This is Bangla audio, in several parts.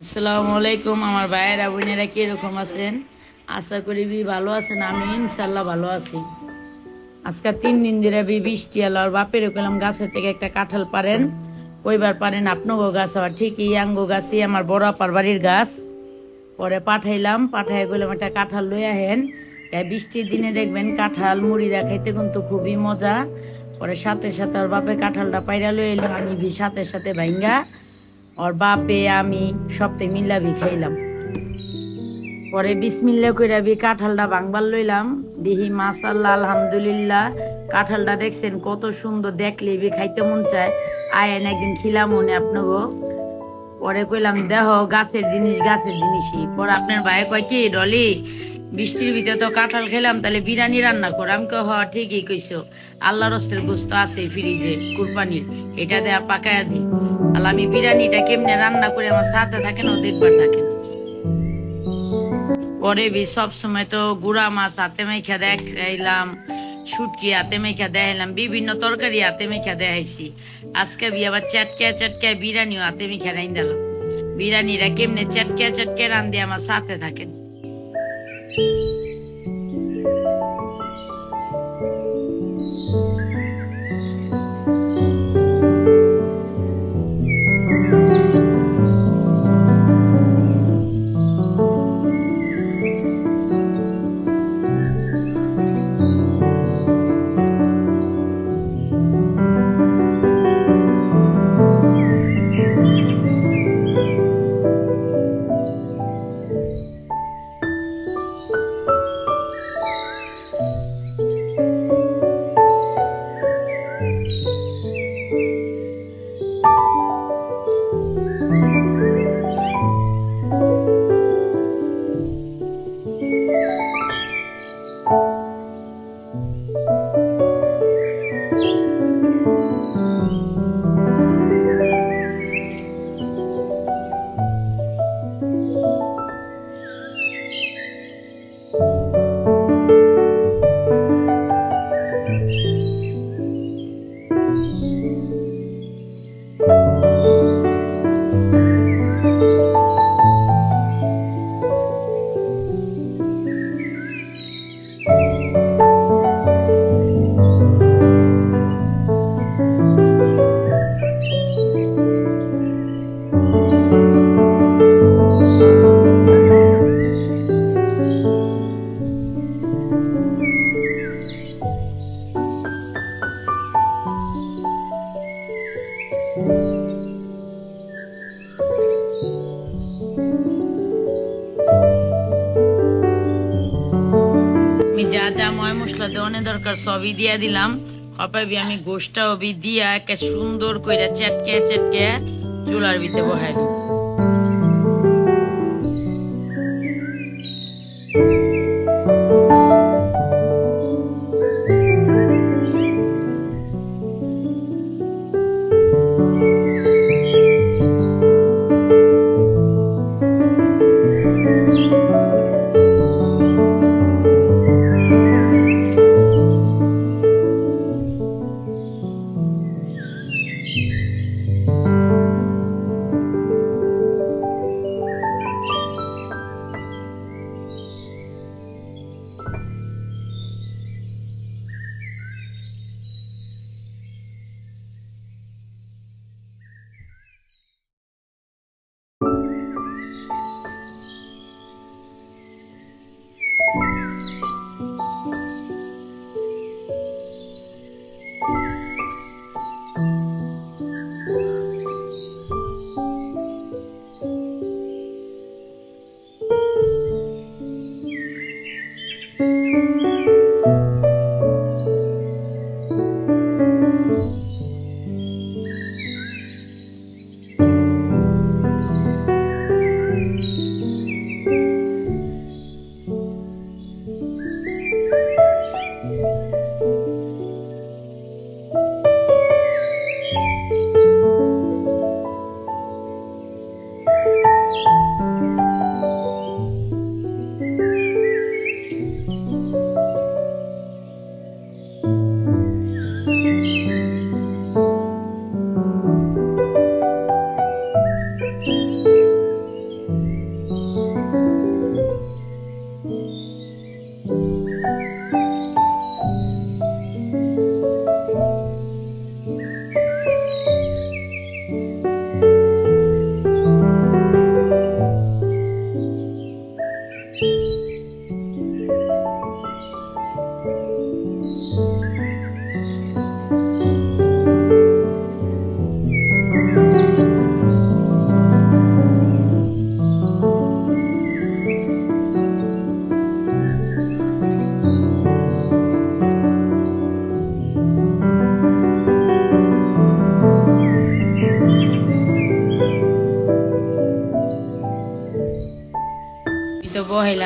আসসালামু আলাইকুম, আমার ভাইয়েরা, বোনেরা কীরকম আছেন? আশা করি বি ভালো আছেন, আমি ইনশাল্লাহ ভালো আছি। আজকে তিন দিন ধরে বি বৃষ্টি এলো আর বাপের কইলাম গাছের থেকে একটা কাঁঠাল পারেন। কইবার পারেন আপনাগো গাছ, আবার ঠিকই আঙ্গো গাছই, আমার বড় আপার বাড়ির গাছ। পরে পাঠাইলাম পাঠাই কইলাম একটা কাঁঠাল লই আহেন। এই বৃষ্টির দিনে দেখবেন কাঁঠাল মুড়িরা খাইতে কিন্তু খুবই মজা। পরে সাথে সাথে ওর বাপে কাঁঠালটা পাইরা লই এলাম আমি ভি সাথে সাথে ভাইঙ্গা ওর বাপে, আমি সপ্তে মিল্লা ভি খাইলাম। পরে বিসমিল্লা কইরা বি কাঁঠালটা ভাঙবার লইলাম। দিহি মাসাল্লাহ আলহামদুলিল্লাহ, কাঁঠালটা দেখছেন কত সুন্দর দেখলে বি খাইতে মন চায়। আয়েন একদিন খিলাম মনে আপনাগো। পরে কইলাম, দেহ, গাছের জিনিস, গাছের জিনিসই। পরে আপনার ভাই কয়, কি ডলি, বৃষ্টির ভিতরে তো কাঁঠাল খেলাম, তাহলে বিরিয়ানি রান্না কর। আমি কহ ঠিকই কইছো। আল্লাহ রস্তের গোস্ত আছে ফ্রিজে, কুরবানির। এটা দেয়া পাকায়া দি। আর আমি বিরিয়ানিটা কেমনে রান্না করে আমার সাথে থাকেন ও দেখবার থাকেন। পরে বি সব সময় তো গুড়া মাছ হাতে মেখা দেখাইলাম, শুটকি হাতে মেখা দেখাইলাম, বিভিন্ন তরকারি হাতে মেখা দেখাইছি। আজকে বি আবার চাটকে চাটকে বিরিয়ানিও হাতে মেখা রাইন দিলাম। বিরিয়ানিরা কেমনে চাটকে চাটকে রান দিয়ে আমার সাথে থাকেন। দরকার সবই দিয়া দিলাম। হপাবি আমি গোষ্ঠা অবি দিয়া একে সুন্দর কইরা চেটকে চেটকে চুলার ভিতরে বহাই দিই।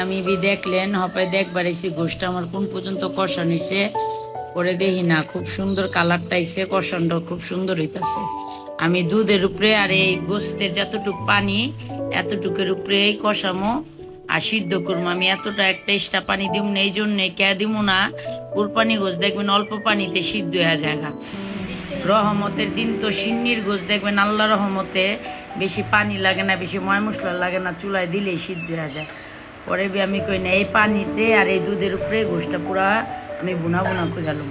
বহাইলাম ইবি দেখলেন, হপায় দেখবার এসে গোষ্ঠটা আমার কোন পর্যন্ত কষান হইছে, পরে দেখি না, খুব সুন্দর কালারটা আইছে কষানটা খুব সুন্দর হইতাছে। আমি দুধের উপরে আর এই গোস্তের যতটুক পানি, এতটুকের উপরে এই কষামো আর সিদ্ধ করব আমি এতটা একটা এক্সট্রা পানি দিব না এই জন্যে কে দিব না, কুরপানি গোস দেখবেন অল্প পানিতে সিদ্ধ হয়ে যায় রহমতের দিন তো সিন্নির গোস দেখবেন, আল্লাহ রহমতে বেশি পানি লাগে না, বেশি ময় মশলা লাগে না, চুলায় দিলেই সিদ্ধ হয়ে যায়। পরে বি আমি কই না, এই পানিতে আর এই দুধের উপরে গোসটা পুরা আমি বুনা বুনা করে গেলাম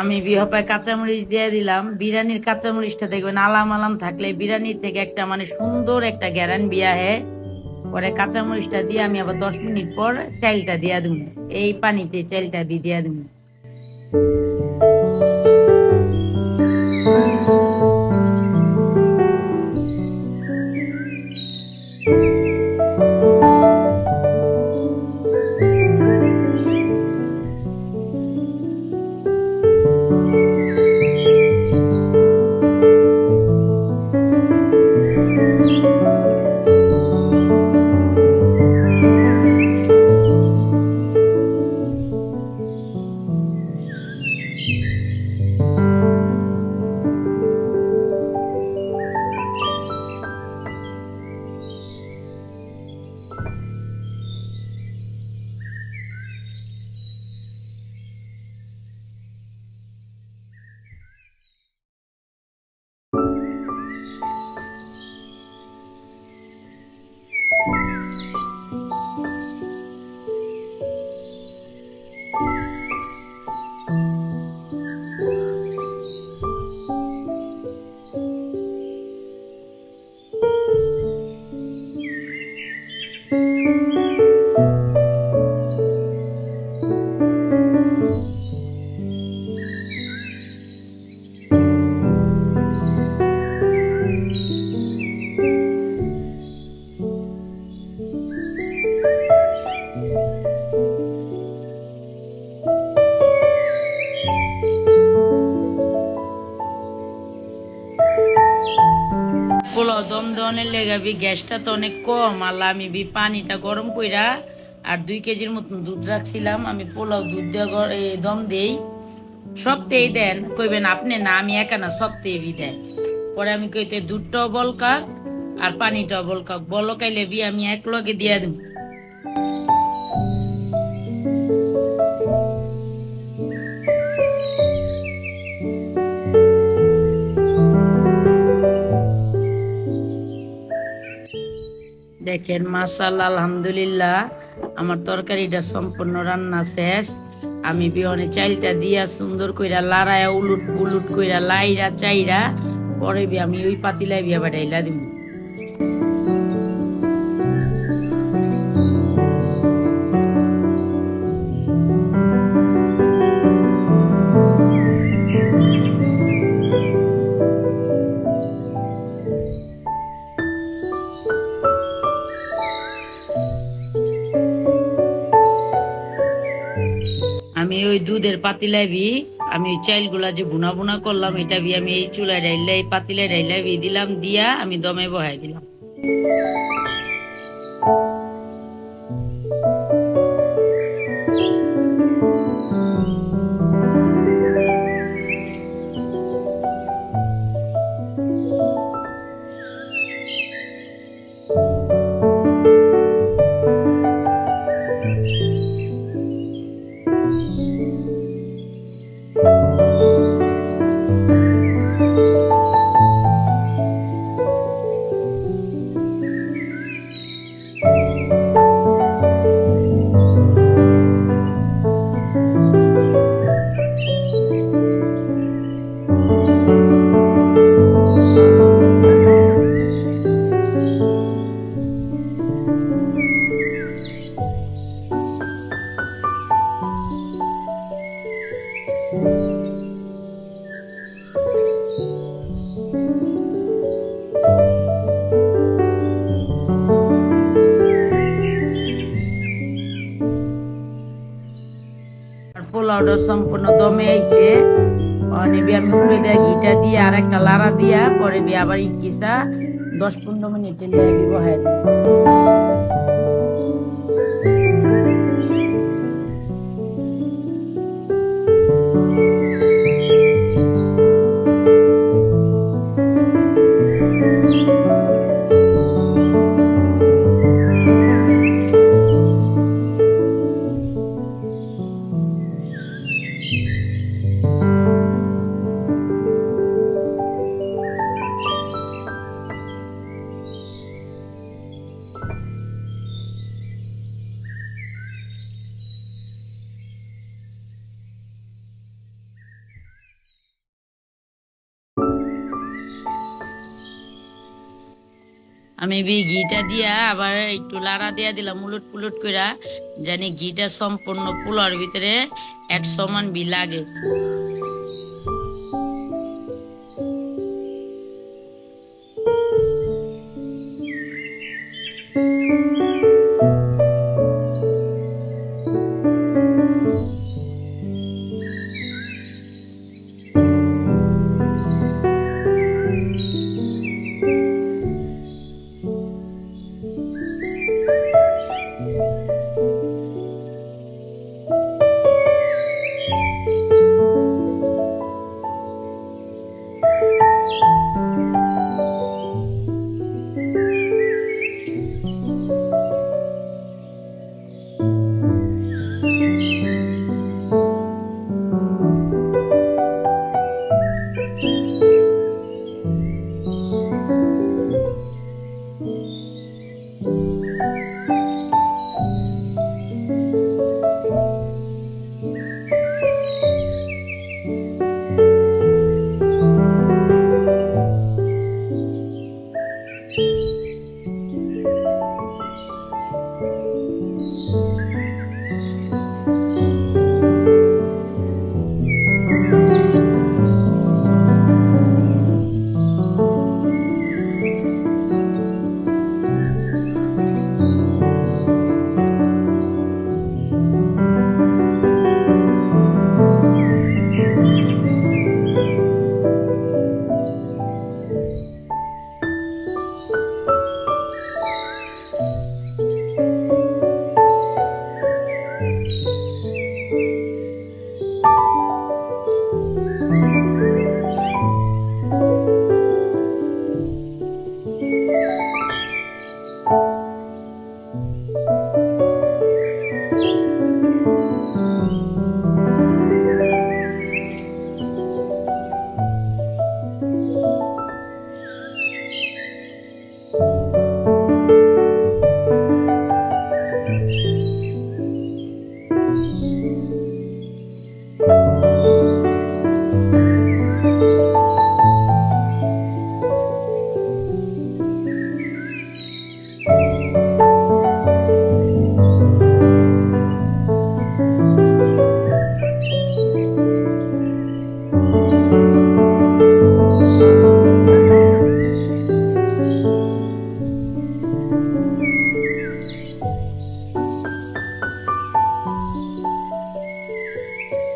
আমি বিহপায় কাঁচামরিচ দিয়ে দিলাম। বিরিয়ানির কাঁচামরিচটা দেখবেন আলাম আলাম থাকলে বিরিয়ানি থেকে একটা মানে সুন্দর একটা গ্যারান বিয়া হে পরে কাঁচামরিচটা দিয়ে আমি আবার দশ মিনিট পর চাইলটা দিয়ে দিব। এই পানিতে চাইলটা দিয়ে দিয়া দিব। লেগাবি গ্যাসটা তো অনেক কম আর আমি বি পানিটা গরম কইরা আর দুই কেজির মতন দুধ রাখছিলাম, আমি পোলাও দুধ গর- দম দেই। সপ্তাহে দেন, কইবেন আপনি না, আমি একা না সপ্তাহে দেন। পরে আমি কইতে, দুধটাও বলকাক আর পানিটাও বলকাক। বলকাইলে বি আমি এক লগে দিয়া দিব দেখেন মাসাল্লাহ আলহামদুলিল্লাহ, আমার তরকারিটা সম্পূর্ণ রান্না শেষ। আমি বিহনে চাইলটা দিয়া সুন্দর কইরা লাড়ায়া উলুট উলুট কইরা লাইরা চাইরা পরে আমি ওই পাতিলাই বিয়া বাড়াইলা দিব পাতিলাই বি আমি চাইলগুলা যে বুনা বুনা করলাম, এটা বি আমি এই চুলায় রাইলে এই পাতিলাই ডাইলে বি দিলাম, দিয়া আমি দমে বহাই দিলাম। দমে অনে বিয়ার উপরে দিয়ে ঘিটা দিয়ে আর একটা লাড়া দিয়া, পরে বি আবার ইকিসা দশ পনেরো মিনিট লেগে বহাই দিই আমি বি ঘিটা দিয়া আবার একটু লাড়া দিয়া দিলাম, উলট পুলট করা জানি ঘিটা সম্পূর্ণ পোলার ভিতরে এক সমান বি লাগে।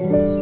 আমার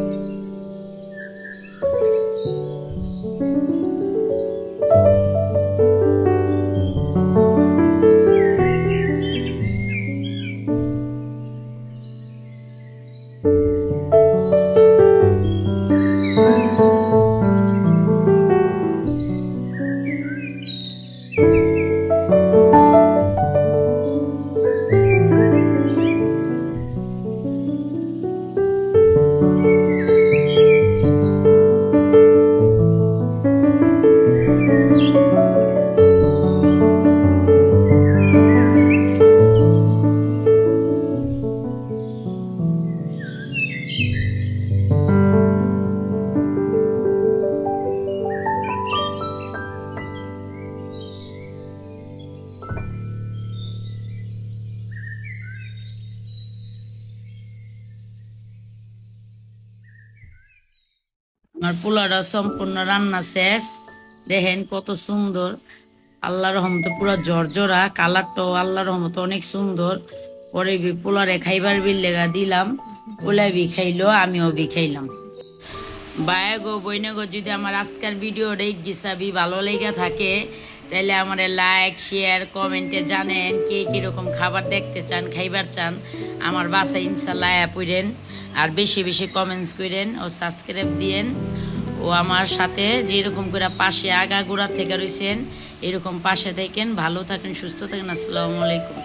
সম্পূর্ণ রান্না শেষ। দেখেন কত সুন্দর। আল্লাহ রহমতে পুরো জর্জরা, কালারটাও আল্লাহ রহমতে অনেক সুন্দর। পরে পোলারে খাইবার বিল লেগা দিলাম। ওলাই বি খাইলো, আমিও বি খাইলাম। বায়া গো, বইনা গো, যদি আমার আজকের ভিডিওটা গিসাবি ভালো লেগে থাকে তাহলে আমার লাইক, শেয়ার, কমেন্টে জানেন কে কীরকম খাবার দেখতে চান, খাইবার চান। আমার বাসায় ইনশাল্লাহ পড়েন আর বেশি বেশি কমেন্টস করেন ও সাবস্ক্রাইব দিয়েন। ও আমার সাথে যেরকম করে পাশে আগা গোড়া থেকে রয়েছেন এরকম পাশে থাকেন, ভালো থাকেন, সুস্থ থাকেন, আসসালামু আলাইকুম।